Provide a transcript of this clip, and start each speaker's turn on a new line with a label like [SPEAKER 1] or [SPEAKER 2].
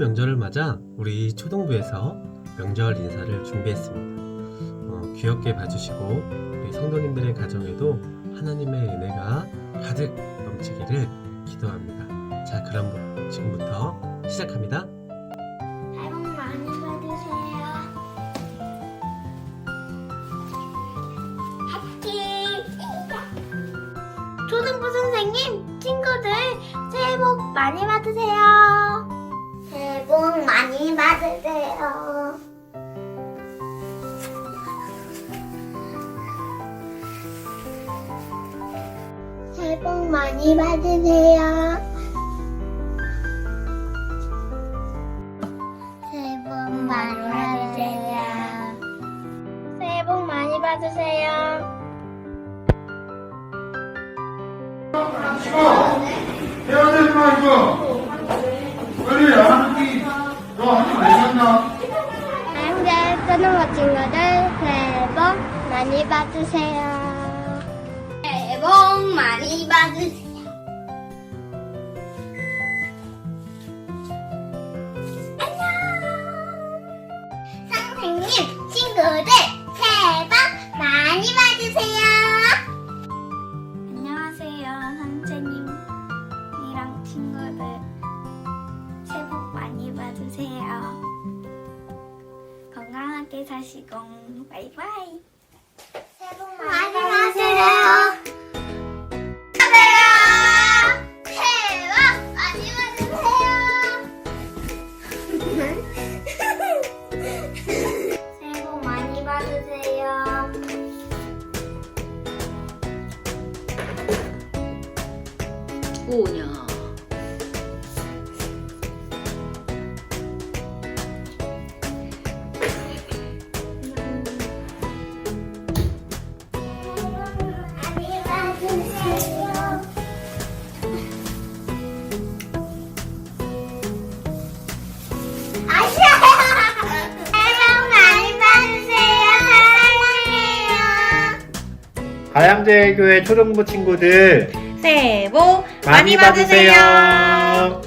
[SPEAKER 1] 명절을 맞아 우리 초등부에서 명절 인사를 준비했습니다. 어, 귀엽게 봐주시고 우리 성도님들의 가정에도 하나님의 은혜가 가득 넘치기를 기도합니다. 자, 그럼 지금부터 시작합니다.
[SPEAKER 2] 초등부 선생님, 친구들 새해 복 많이 받으세요. 새해 복 많이 받으세요. 새해 복 많이 받으세요. 새해 복 많이 받으세요.
[SPEAKER 3] 되지 마, 이거. 빨리 안 하는 너 하지 못했나?
[SPEAKER 2] 한글 끊어먹 친구들 새해 복 많이 받으세요. 복 많이 받으세요. 안녕. 선생님, 친구들 새해 복 많이 받으세요. 안녕하세요, 선생님이랑 친구들 새해 복 많이 받으세요. 건강하게 사시고 바이바이. 받으세요. 사랑해요.
[SPEAKER 4] 가양제교회 초등부 친구들
[SPEAKER 5] 새해 복
[SPEAKER 4] 많이 받으세요.